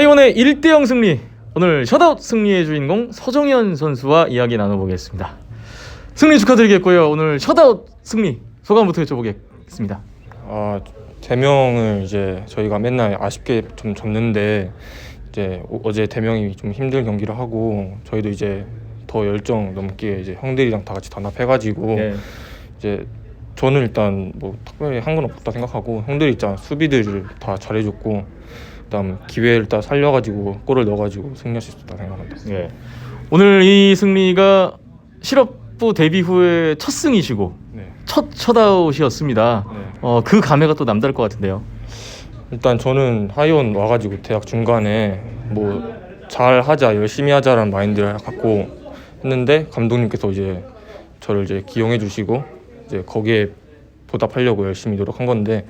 하이원의 1대0 승리. 오늘 셧아웃 승리의 주인공 서정현 선수와 이야기 나눠보겠습니다. 승리 축하드리겠고요. 오늘 셧아웃 승리 소감부터 여쭤보겠습니다. 아 대명을 이제 저희가 맨날 아쉽게 좀 졌는데 이제 오- 어제 대명이 좀 힘든 경기를 하고 저희도 이제 더 열정 넘게 이제 형들이랑 다 같이 단합해가지고 네. 이제 저는 일단 뭐 특별히 한 건 없다 생각하고 형들이 있잖아 수비들을 다 잘해줬고 그다음 기회를 다 살려가지고 골을 넣어가지고 승리할 수 있었다 생각합니다. 예. 오늘 이 승리가 실업부 데뷔 후에 첫 승이시고 네. 첫 셧아웃이었습니다. 네. 어, 그 감회가 또 남다를 것 같은데요. 일단 저는 하이원 와가지고 대학 중간에 뭐 잘하자 열심히 하자라는 마인드를 갖고 했는데 감독님께서 이제 저를 이제 기용해 주시고 이제 거기에 보답하려고 열심히 노력한 건데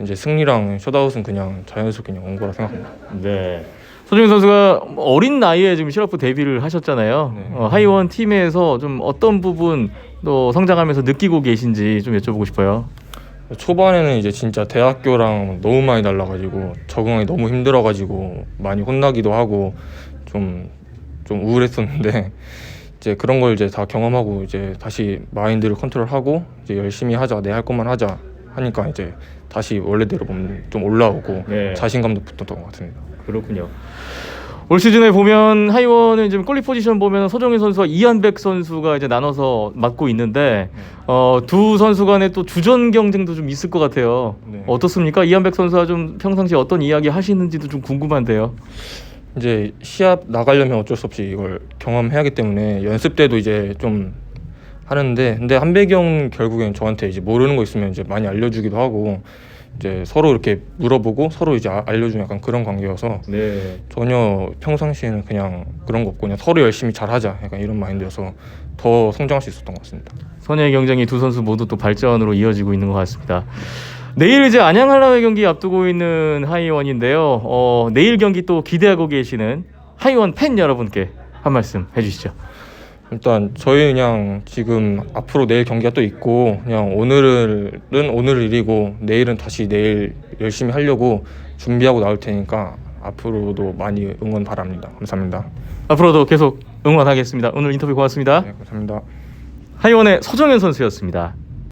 이제 승리랑 셧아웃은 그냥 자연스럽게 그냥 온 거라 생각합니다. 네. 서정현 선수가 어린 나이에 지금 실업부 데뷔를 하셨잖아요. 네. 어, 하이원 팀에서 좀 어떤 부분 또 성장하면서 느끼고 계신지 좀 여쭤보고 싶어요. 초반에는 이제 진짜 대학교랑 너무 많이 달라가지고 적응하기 너무 힘들어가지고 많이 혼나기도 하고 좀 좀 우울했었는데 이제 그런 걸 이제 다 경험하고 이제 다시 마인드를 컨트롤하고 이제 열심히 하자 내 할 것만 하자 하니까 이제 다시 원래대로 몸좀 올라오고 네. 자신감도 붙었던 것 같습니다. 그렇군요. 올 시즌에 보면 하이원은 지금 골리 포지션 보면 서정현 선수와 이한백 선수가 이제 나눠서 맡고 있는데 어, 두 선수 간에 또 주전 경쟁도 좀 있을 것 같아요. 네. 어떻습니까? 이한백 선수와 좀 평상시 어떤 이야기 하시는지도 좀 궁금한데요. 이제 시합 나가려면 어쩔 수 없이 이걸 경험해야 하기 때문에 연습 때도 이제 좀 하는데 근데 한배경 결국엔 저한테 이제 모르는 거 있으면 이제 많이 알려주기도 하고 이제 서로 이렇게 물어보고 서로 이제 아- 알려주는 약간 그런 관계여서 네. 전혀 평상시에는 그냥 그런 거 없고 그냥 서로 열심히 잘하자 약간 이런 마인드여서 더 성장할 수 있었던 것 같습니다. 선의 경쟁이 두 선수 모두 또 발전으로 이어지고 있는 것 같습니다. 내일 이제 안양 한라회 경기 앞두고 있는 하이원인데요. 어, 내일 경기 또 기대하고 계시는 하이원 팬 여러분께 한 말씀 해주시죠. 일단 저희 그냥 지금 앞으로 내일 경기가 또 있고 그냥 오늘은 오늘 일이고 내일은 다시 내일 열심히 하려고 준비하고 나올 테니까 앞으로도 많이 응원 바랍니다. 감사합니다. 앞으로도 계속 응원하겠습니다. 오늘 인터뷰 고맙습니다. 네, 감사합니다. 하이원의 서정현 선수였습니다.